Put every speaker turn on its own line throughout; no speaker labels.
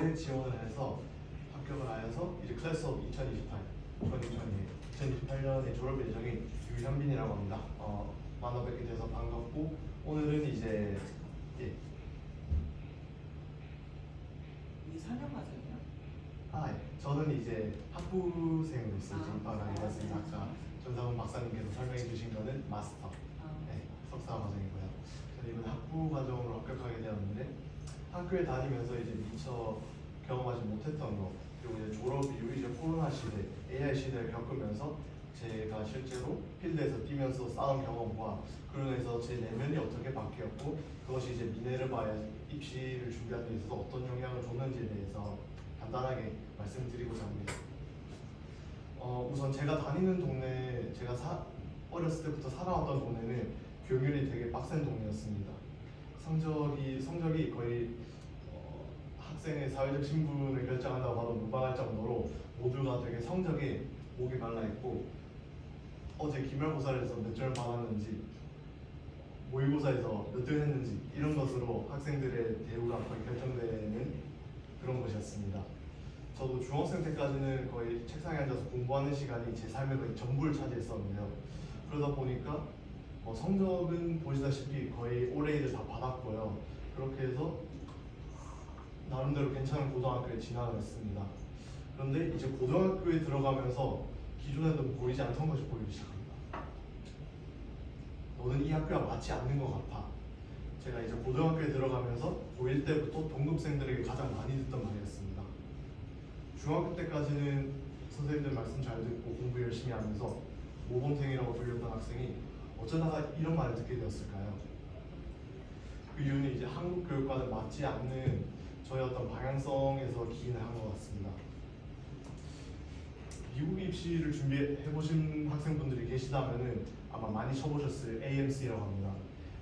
올해 지원을 해서 합격을 하여서 이제 클래스 업 2028, 2020, 2028년에 졸업 예정인 유현빈이라고 합니다. 어, 만나 뵙게 돼서 반갑고 오늘은 이제 예,
이 4년 과정이요?
아, 예. 저는 이제 학부생으로 있어요.
아,
입학을 하게 됐습니다.
아,
아까 전상훈 박사님께서 설명해 주신 거는 마스터,
아,
네, 석사 과정이고요. 저는 이번 학부 과정으로 합격하게 되었는데 학교에 다니면서 이제 미처 경험하지 못했던 거 그리고 이제 졸업 이후 이제 코로나 시대, AI 시대를 겪으면서 제가 실제로 필드에서 뛰면서 쌓은 경험과 인해서 제 내면이 어떻게 바뀌었고 그것이 이제 미네르바의 입시를 준비하는 데 있어서 어떤 영향을 줬는지에 대해서 간단하게 말씀드리고자 합니다. 어, 우선 제가 다니는 동네, 제가 사, 어렸을 때부터 살아왔던 동네는 교육열이 되게 빡센 동네였습니다. 성적이 성적이 거의 어, 학생의 사회적 신분을 결정한다고 봐도 무방할 정도로 모두가 되게 성적에 목이 말라 있고 어제 기말고사를 해서 몇 점을 받았는지 모의고사에서 몇등 했는지 이런 것으로 학생들의 대우가 거의 결정되는 그런 것이었습니다. 저도 중학생 때까지는 거의 책상에 앉아서 공부하는 시간이 제 삶의 거의 전부를 차지했었는데요. 그러다 보니까 뭐 성적은 보시다시피 거의 올해 일을 다 받았고요. 그렇게 해서 나름대로 괜찮은 고등학교에 진학을 했습니다. 그런데 이제 고등학교에 들어가면서 기존에도 보이지 않던 것이 보이기 시작합니다. 너는 이 학교와 맞지 않는 것 같아. 제가 이제 고등학교에 들어가면서 고1 때부터 동급생들에게 가장 많이 듣던 말이었습니다. 중학교 때까지는 선생님들 말씀 잘 듣고 공부 열심히 하면서 모범생이라고 불렸던 학생이 어쩌다가 이런 말을 듣게 되었을까요? 그 이유는 이제 한국 교육과는 맞지 않는 저의 어떤 방향성에서 기인을 한 것 같습니다. 미국 입시를 준비해 보신 학생분들이 계시다면은 아마 많이 쳐보셨을 AMC라고 합니다.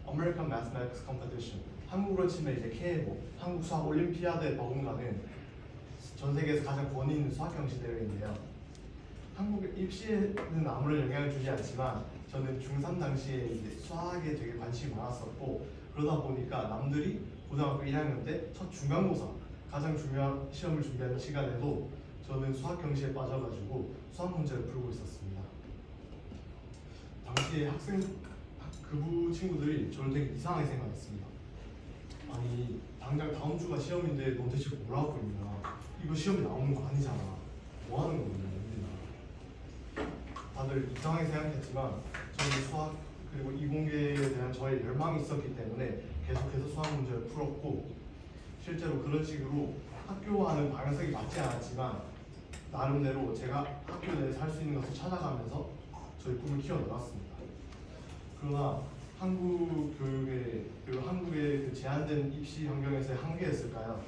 American Mathematics Competition. 한국으로 치면 이제 KMO, 한국 수학 올림피아드에 버금가는 전 세계에서 가장 권위 있는 수학 경시 대회인데요. 한국 입시에는 아무런 영향을 주지 않지만 저는 중3 당시에 이제 수학에 되게 관심이 많았었고 그러다 보니까 남들이 고등학교 1학년 때 첫 중간고사 가장 중요한 시험을 준비하는 시간에도 저는 수학 경시에 빠져가지고 수학 문제를 풀고 있었습니다. 당시에 학생 학- 그부 친구들이 저를 되게 이상하게 생각했습니다. 아니 당장 다음 주가 시험인데 너 대체 뭘 하고 있냐? 이거 시험에 나오는 거 아니잖아. 뭐 하는 거냐. 다들 이상하게 생각했지만 저는 수학 그리고 이공계에 대한 저의 열망이 있었기 때문에 계속해서 수학 문제를 풀었고 실제로 그런 식으로 학교와는 방향성이 맞지 않았지만 나름대로 제가 학교 내에서 할 수 있는 것을 찾아가면서 저희 꿈을 키워나갔습니다. 그러나 한국 교육의 그리고 한국의 그 제한된 입시 환경에서의 한계였을까요?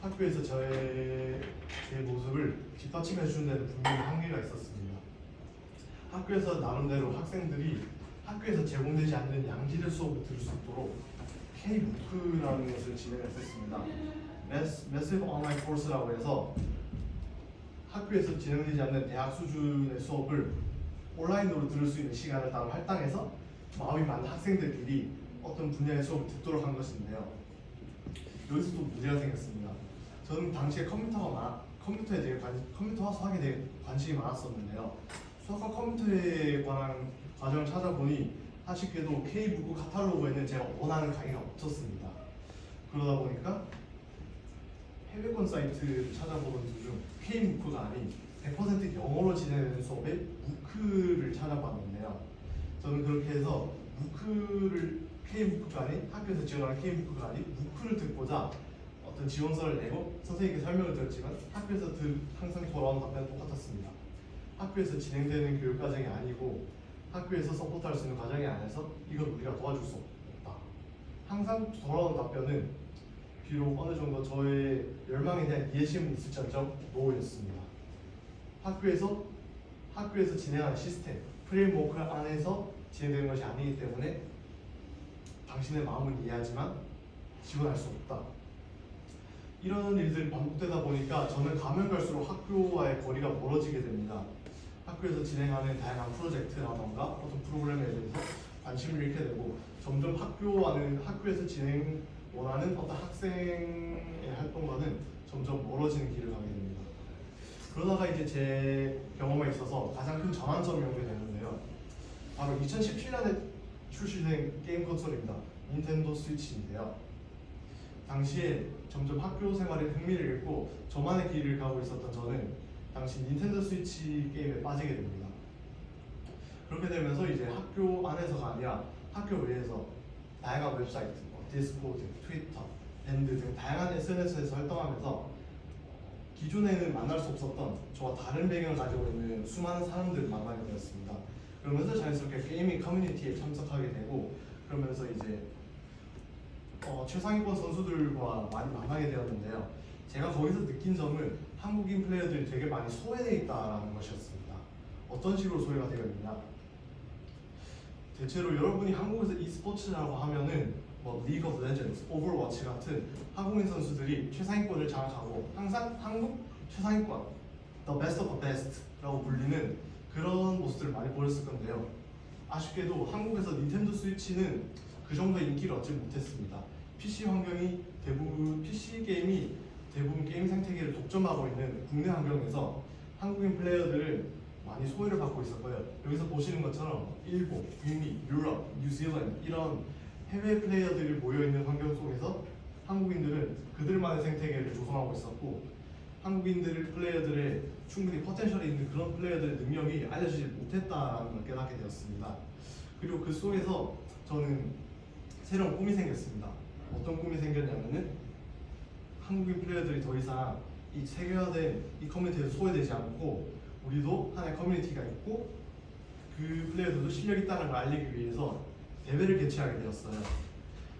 학교에서 저의 제 모습을 뒷받침해 주는 데는 분명히 한계가 있었습니다. 학교에서 나름대로 학생들이 학교에서 제공되지 않는 양질의 수업을 들을 수 있도록 K-MOOC라는 것을 진행했었습니다. Massive Online Course라고 해서 학교에서 진행되지 않는 대학 수준의 수업을 온라인으로 들을 수 있는 시간을 따로 할당해서 마음이 많은 학생들끼리 어떤 분야의 수업을 듣도록 한 것인데요. 여기서 또 문제가 생겼습니다. 저는 당시에 컴퓨터가 많아, 컴퓨터에 대해 관, 컴퓨터와 수학에 대해 관심이 많았었는데요. 수학과 컴퓨터에 관한 과정을 찾아보니 아쉽게도 K북 카탈로그에는 제가 원하는 강의가 없었습니다. 그러다 보니까 해외권 사이트를 찾아보는 도중 K무크가 아닌 100% 영어로 진행되는 수업에 무크를 찾아봤는데요. 저는 그렇게 해서 무크를 K무크가 아닌 학교에서 지원하는 K무크가 아닌 무크를 듣고자 어떤 지원서를 내고 선생님께 설명을 드렸지만 학교에서 들 항상 돌아온 답변은 똑같았습니다. 학교에서 진행되는 교육 과정이 아니고 학교에서 서포트할 수 있는 과정이 아니라서 이건 우리가 도와줄 수 없다. 항상 돌아온 답변은 비록 어느 정도 저의 열망에 대한 이해심은 있을지언정 노였습니다. 학교에서 학교에서 진행하는 시스템 프레임워크 안에서 진행되는 것이 아니기 때문에 당신의 마음은 이해하지만 지원할 수 없다. 이런 일들이 반복되다 보니까 저는 가면 갈수록 학교와의 거리가 멀어지게 됩니다. 학교에서 진행하는 다양한 프로젝트라던가 어떤 프로그램에 대해서 관심을 잃게 되고 점점 학교와는 학교에서 진행 원하는 어떤 학생의 활동과는 점점 멀어지는 길을 가게 됩니다. 그러다가 이제 제 경험에 있어서 가장 큰 전환점이 오게 되는데요. 바로 2017년에 출시된 게임 콘솔입니다. 닌텐도 스위치인데요. 당시에 점점 학교 생활에 흥미를 잃고 저만의 길을 가고 있었던 저는 당시 닌텐도 스위치 게임에 빠지게 됩니다. 그렇게 되면서 이제 학교 안에서가 아니라 학교 외에서 다양한 웹사이트, 뭐 디스코드, 트위터, 밴드 등 다양한 SNS에서 활동하면서 기존에는 만날 수 없었던 저와 다른 배경을 가지고 있는 수많은 사람들을 만나게 되었습니다. 그러면서 자연스럽게 게이밍 커뮤니티에 참석하게 되고 그러면서 이제 어, 최상위권 선수들과 많이 만나게 되었는데요. 제가 거기서 느낀 점은 한국인 플레이어들이 되게 많이 소외되어 있다는 것이었습니다. 어떤 식으로 소외가 되어 있느냐? 대체로 여러분이 한국에서 e스포츠라고 하면은 뭐 리그 오브 레전드, 오버워치 같은 한국인 선수들이 최상위권을 장악하고 항상 한국 최상위권, the best of the best라고 불리는 그런 모습들을 많이 보였을 건데요. 아쉽게도 한국에서 닌텐도 스위치는 그 정도의 인기를 얻지 못했습니다. PC 환경이 대부분 PC 게임이 대부분 게임 생태계를 독점하고 있는 국내 환경에서 한국인 플레이어들은 많이 소외를 받고 있었고요. 여기서 보시는 것처럼 일본, 북미, 유럽, 뉴질랜드 이런 해외 플레이어들이 모여 있는 환경 속에서 한국인들은 그들만의 생태계를 조성하고 있었고 한국인들 플레이어들의 충분히 포텐셜이 있는 그런 플레이어들의 능력이 알려지지 못했다라는 걸 깨닫게 되었습니다. 그리고 그 속에서 저는 새로운 꿈이 생겼습니다. 어떤 꿈이 생겼냐면은 한국인 플레이어들이 더 이상 이 세계화된 이 커뮤니티에서 소외되지 않고 우리도 하나의 커뮤니티가 있고 그 플레이어들도 실력 있다는 걸 알리기 위해서 대회를 개최하게 되었어요.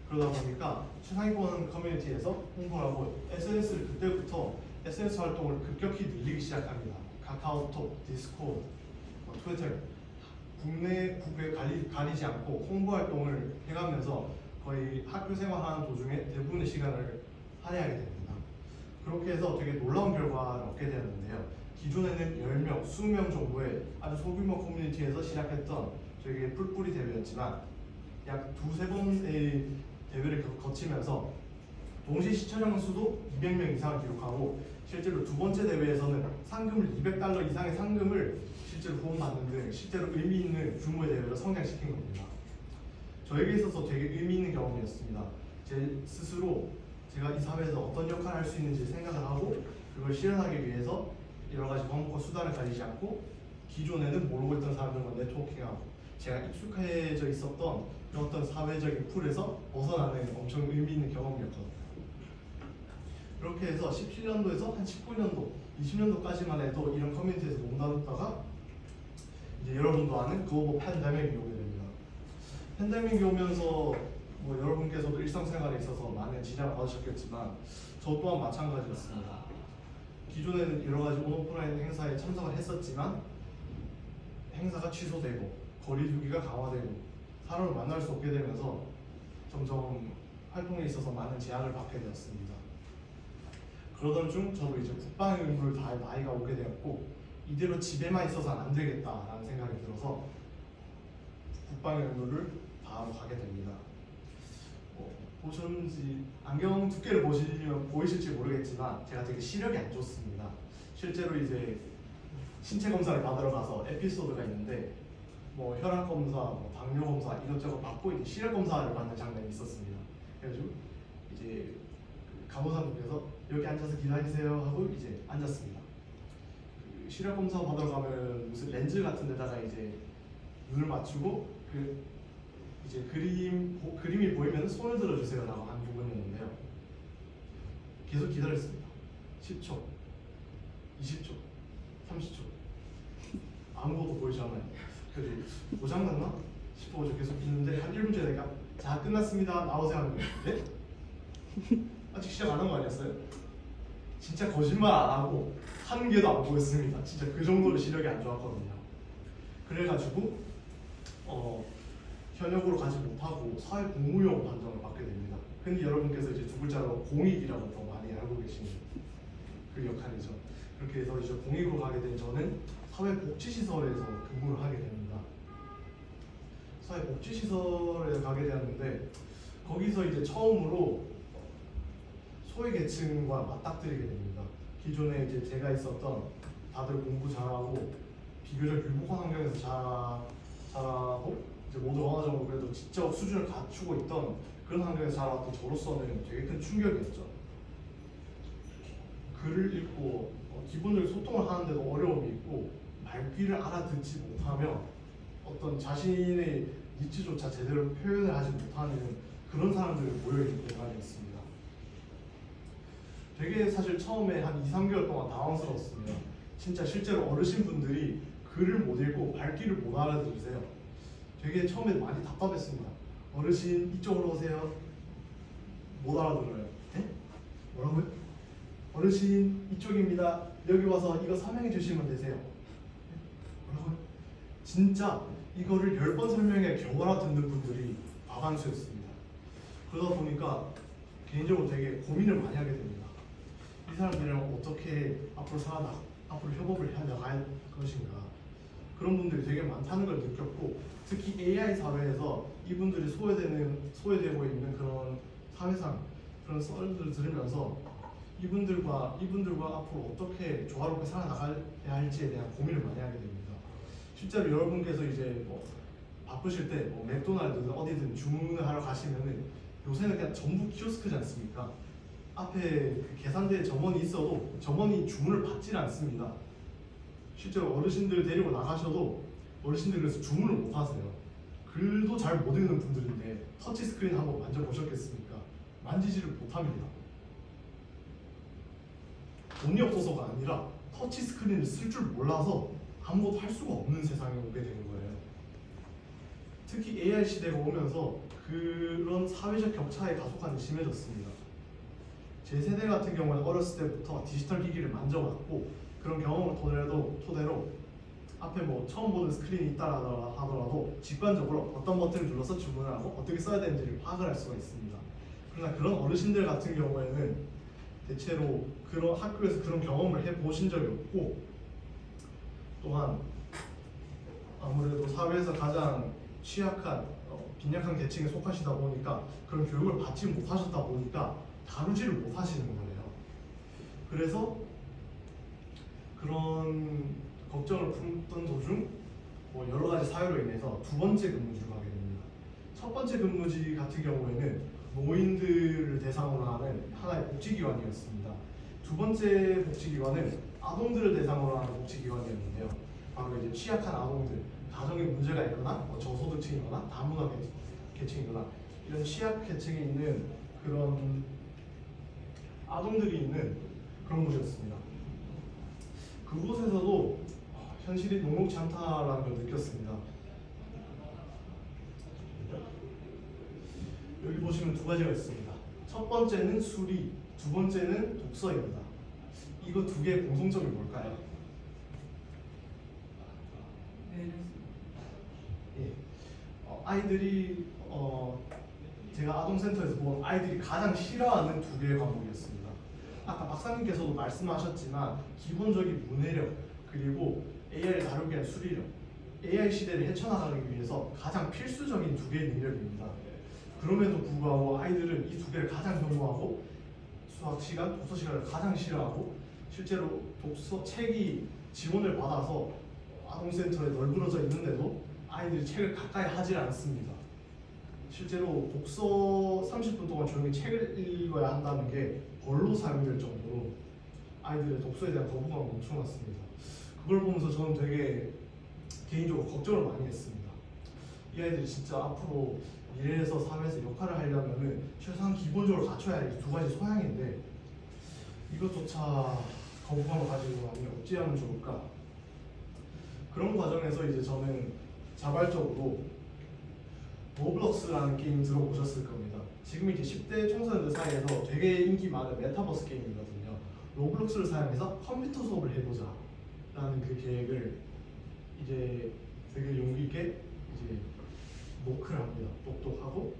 그러다 보니까 최상위권 커뮤니티에서 홍보를 하고 SNS를 그때부터 SNS 활동을 급격히 늘리기 시작합니다. 카카오톡, 디스코드, 뭐 트위터 국내 국외 가리, 가리지 않고 홍보 활동을 해가면서 거의 학교 생활하는 도중에 대부분의 시간을 할애하게 됩니다. 그렇게 해서 되게 놀라운 결과를 얻게 되었는데요. 기존에는 10명, 20명 정도의 아주 소규모 커뮤니티에서 시작했던 되게 뿔뿔이 대회였지만 약 두세 번의 대회를 거- 거치면서 동시 시청자 수도 200명 이상을 기록하고 실제로 두 번째 대회에서는 상금을 200달러 이상의 상금을 실제로 후원받는 등 실제로 의미 있는 규모의 대회로 성장시킨 겁니다. 저에게 있어서 되게 의미 있는 경험이었습니다. 제 스스로 제가 이 사회에서 어떤 역할을 할 수 있는지 생각을 하고 그걸 실현하기 위해서 여러 가지 방법과 수단을 가리지 않고 기존에는 모르고 있던 사람들과 네트워킹하고 제가 익숙해져 있었던 어떤 사회적인 풀에서 벗어나는 엄청 의미 있는 경험이었거든요. 그렇게 해서 17년도에서 한 19년도, 20년도까지만 해도 이런 커뮤니티에서 농담했다가 이제 여러분도 아는 글로벌 팬데믹이 오게 됩니다. 팬데믹이 오면서 뭐 여러분께서도 일상생활에 있어서 많은 지장을 받으셨겠지만 저 또한 마찬가지였습니다. 기존에는 여러 가지 온오프라인 행사에 참석을 했었지만 행사가 취소되고 거리두기가 강화되고 사람을 만날 수 없게 되면서 점점 활동에 있어서 많은 제약을 받게 되었습니다. 그러던 중 저도 이제 국방의 의무를 다할 나이가 오게 되었고 이대로 집에만 있어서는 안 되겠다라는 생각이 들어서 국방의 의무를 다하러 가게 됩니다. 뭐, 보셨는지 안경 두께를 보시면 보이실지 모르겠지만 제가 되게 시력이 안 좋습니다. 실제로 이제 신체 검사를 받으러 가서 에피소드가 있는데 뭐 혈압 검사, 뭐 당뇨 검사 이것저것 받고 이제 시력 검사를 받는 장면이 있었습니다. 그래가지고 이제 그 간호사분께서 여기 앉아서 기다리세요 하고 이제 앉았습니다. 그 시력 검사 받으러 가면 무슨 렌즈 같은 데다가 이제 눈을 맞추고 그 이제 그림 보- 그림이 보이면 손을 들어주세요라고 한 부분이었는데요. 계속 기다렸습니다. 10초, 20초, 30초 아무것도 보이지 않아요. 그래서 고장났나 싶어 서 계속 있는데 한 1분 전에 내가 자 끝났습니다 나오세요 하는 거예요. 네? 아직 시작 안 한 거 아니었어요? 진짜 거짓말 안 하고 한 개도 안 보였습니다. 진짜 그 정도로 시력이 안 좋았거든요. 그래가지고 어, 현역으로 가지 못하고 사회 공무용 판정을 받게 됩니다. 흔히 여러분께서 이제 두 글자로 공익이라고 더 많이 알고 계신 그 역할이죠. 그렇게 해서 이제 공익으로 가게 된 저는 사회복지시설에서 근무를 하게 됩니다. 사회복지시설에 가게 되었는데 거기서 이제 처음으로 소외 계층과 맞닥뜨리게 됩니다. 기존에 이제 제가 있었던 다들 공부 잘하고 비교적 율복한 환경에서 자, 자라고 이제 모두 어느 정도 그래도 지적 수준을 갖추고 있던 그런 환경에서 자라왔던 저로서는 되게 큰 충격이었죠. 글을 읽고 어, 기본적인 소통을 하는데도 어려움이 있고 말귀를 알아듣지 못하며 어떤 자신의 니치조차 제대로 표현을 하지 못하는 그런 사람들이 모여있는 공간이었습니다. 되게 사실 처음에 한 2, 3개월 동안 당황스러웠습니다. 진짜 실제로 어르신분들이 글을 못 읽고 발길을 못 알아들으세요. 되게 처음에 많이 답답했습니다. 어르신 이쪽으로 오세요. 못 알아들어요. 네? 뭐라고요? 어르신 이쪽입니다. 여기 와서 이거 설명해 주시면 되세요. 네? 뭐라고요? 진짜 이거를 열 번 설명해 겨우 알아듣는 분들이 과반수였습니다. 그러다 보니까 개인적으로 되게 고민을 많이 하게 됩니다. 이 사람들이랑 어떻게 앞으로 살아나 앞으로 협업을 해 나갈 것인가 그런 분들이 되게 많다는 걸 느꼈고 특히 AI 사회에서 이분들이 소외되는 소외되고 있는 그런 사회상 그런 썰들을 들으면서 이분들과 이분들과 앞으로 어떻게 조화롭게 살아나가야 할지에 대한 고민을 많이 하게 됩니다. 실제로 여러분께서 이제 뭐 바쁘실 때 뭐 맥도날드든 어디든 주문을 하러 가시면은 요새는 그냥 전부 키오스크지 않습니까? 앞에 그 계산대에 점원이 있어도 점원이 주문을 받질 않습니다. 실제로 어르신들 데리고 나가셔도 어르신들 그래서 주문을 못 하세요. 글도 잘 못 읽는 분들인데 터치 스크린 한번 만져보셨겠습니까? 만지지를 못합니다. 돈이 없어서가 아니라 터치 스크린을 쓸 줄 몰라서 아무것도 할 수가 없는 세상에 오게 되는 거예요. 특히 AI 시대가 오면서 그런 사회적 격차의 가속화는 심해졌습니다. 제 세대 같은 경우는 어렸을 때부터 디지털 기기를 만져봤고 그런 경험을 토대로, 토대로 앞에 뭐 처음 보는 스크린이 있다 하더라도 직관적으로 어떤 버튼을 눌러서 주문을 하고 어떻게 써야 되는지를 파악을 할 수가 있습니다. 그러나 그런 어르신들 같은 경우에는 대체로 그런 학교에서 그런 경험을 해 보신 적이 없고 또한 아무래도 사회에서 가장 취약한 어, 빈약한 계층에 속하시다 보니까 그런 교육을 받지 못하셨다 보니까 다루지를 못하시는 거예요. 그래서 그런 걱정을 품던 도중 뭐 여러 가지 사유로 인해서 두 번째 근무지로 가게 됩니다. 첫 번째 근무지 같은 경우에는 노인들을 대상으로 하는 하나의 복지기관이었습니다. 두 번째 복지기관은 아동들을 대상으로 하는 복지기관이었는데요. 바로 이제 취약한 아동들, 가정에 문제가 있거나 뭐 저소득층이거나 다문화 계- 계층이거나 이런 취약 계층에 있는 그런 아동들이 있는 그런 곳이었습니다. 그곳에서도 어, 현실이 녹록지 않다라는 걸 느꼈습니다. 여기 보시면 두 가지가 있습니다. 첫 번째는 수리, 두 번째는 독서입니다. 이거 두 개의 공통점이 뭘까요? 예. 어, 아이들이 어, 제가 아동센터에서 본 아이들이 가장 싫어하는 두 개의 과목이었습니다. 아까 박사님께서도 말씀하셨지만 기본적인 문해력 그리고 AI를 다루기 위한 수리력 AI 시대를 헤쳐나가기 위해서 가장 필수적인 두 개의 능력입니다. 그럼에도 불구하고 아이들은 이 두 개를 가장 혐오하고 수학 시간, 독서 시간을 가장 싫어하고 실제로 독서 책이 지원을 받아서 아동센터에 널브러져 있는데도 아이들이 책을 가까이 하질 않습니다. 실제로 독서 30분 동안 조용히 책을 읽어야 한다는 게 벌로 사용될 정도로 아이들의 독서에 대한 거부감이 엄청났습니다. 그걸 보면서 저는 되게 개인적으로 걱정을 많이 했습니다. 이 아이들이 진짜 앞으로 미래에서 사회에서 역할을 하려면은 최소한 기본적으로 갖춰야 할 두 가지 소양인데 이것조차 거부감을 가지고 나면 어찌 하면 좋을까? 그런 과정에서 이제 저는 자발적으로 로블록스라는 게임 들어보셨을 겁니다. 지금 이제 10대 청소년들 사이에서 되게 인기 많은 메타버스 게임이거든요. 로블록스를 사용해서 컴퓨터 수업을 해보자 라는 그 계획을 이제 되게 용기 있게 이제 노크를 합니다. 똑똑하고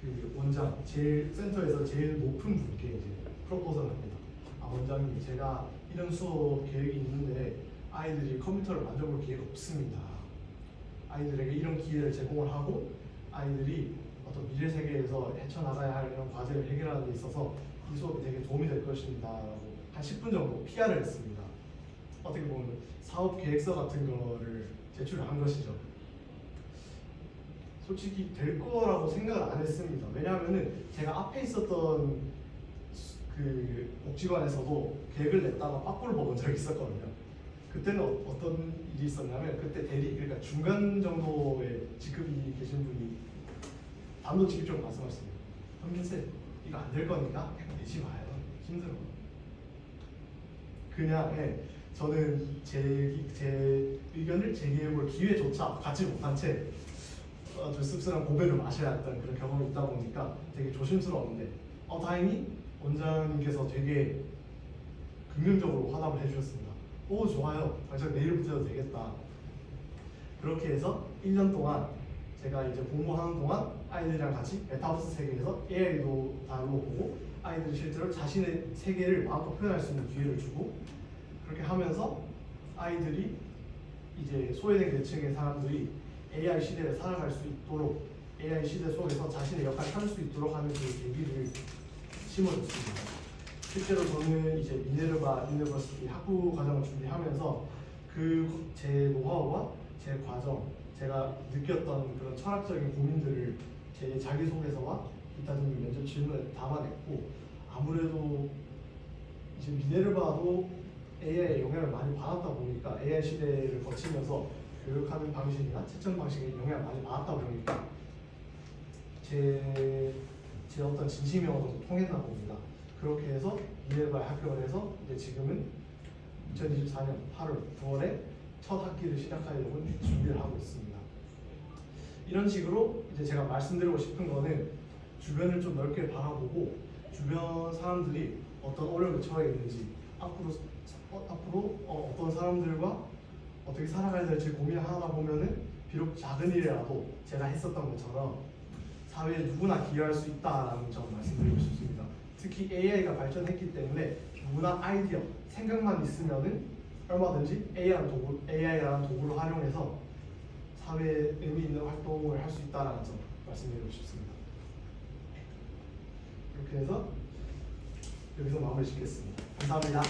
그 원장 제일 센터에서 제일 높은 분께 이제 프로포즈를 합니다. 아 원장님 제가 이런 수업 계획이 있는데 아이들이 컴퓨터를 만져볼 기회가 없습니다. 아이들에게 이런 기회를 제공을 하고 아이들이 어떤 미래 세계에서 헤쳐나가야 할 이런 과제를 해결하는 데 있어서 이 수업이 되게 도움이 될 것입니다 라고 한 10분 정도 PR을 했습니다. 어떻게 보면 사업 계획서 같은 거를 제출을 한 것이죠. 솔직히 될 거라고 생각을 안 했습니다. 왜냐하면은 제가 앞에 있었던 수- 그 복지관에서도 계획을 냈다가 빠꾸를 먹은 적이 있었거든요. 그때는 어, 떤 일이 있었냐면 그때 대리 그러니까 중간 정도의 직급이 계신 분이 단도직입적으로 말씀하셨습니다. 현민 쌤 이거 안될 거니까 내지 마요. 힘들어. 그냥 예, 저는 제, 제 의견을 제기해볼 기회조차 갖지 못한 채 아주 씁쓸한 고배를 마셔야 했던 그런 경험이 있다 보니까 되게 조심스러웠는데 어 다행히 원장님께서 되게 긍정적으로 화답을 해주셨습니다. 오 좋아요. 당장 내일부터 해도 되겠다. 그렇게 해서 1년 동안 제가 이제 공부하는 동안 아이들이랑 같이 메타버스 세계에서 AI도 다루어 보고 아이들이 실제로 자신의 세계를 마음껏 표현할 수 있는 기회를 주고 그렇게 하면서 아이들이 이제 소외된 계층의 사람들이 AI 시대를 살아갈 수 있도록 AI 시대 속에서 자신의 역할을 할수 있도록 하는 그 계기를 심어줬습니다. 실제로 저는 이제 미네르바 유니버시티 학부 과정을 준비하면서 그 제 노하우와 제 과정, 제가 느꼈던 그런 철학적인 고민들을 제 자기소개서와 기타 등등 면접 질문에 담아냈고 아무래도 이제 미네르바도 AI의 영향을 많이 받았다 보니까 AI 시대를 거치면서 교육하는 방식이나 채점 방식에 영향을 많이 받았다 보니까 제, 제 어떤 진심이 어느 정도 통했나 봅니다. 그렇게 해서 미네르바에 합격을 해서 이제 지금은 2024년 8월 9월에 첫 학기를 시작하려고 준비를 하고 있습니다. 이런 식으로 이제 제가 말씀드리고 싶은 거는 주변을 좀 넓게 바라보고 주변 사람들이 어떤 어려움을 처해 있는지 앞으로 어, 앞으로 어, 어떤 사람들과 어떻게 살아가야 될지 고민을 하다 보면은 비록 작은 일이라도 제가 했었던 것처럼 사회에 누구나 기여할 수 있다라는 점 말씀드리고 싶습니다. 특히 AI가 발전했기 때문에 누구나 아이디어, 생각만 있으면은 얼마든지 AI라는 도구, AI라는 도구를 활용해서 사회에 의미 있는 활동을 할 수 있다라는 점 말씀드리고 싶습니다. 이렇게 해서 여기서 마무리 짓겠습니다. 감사합니다.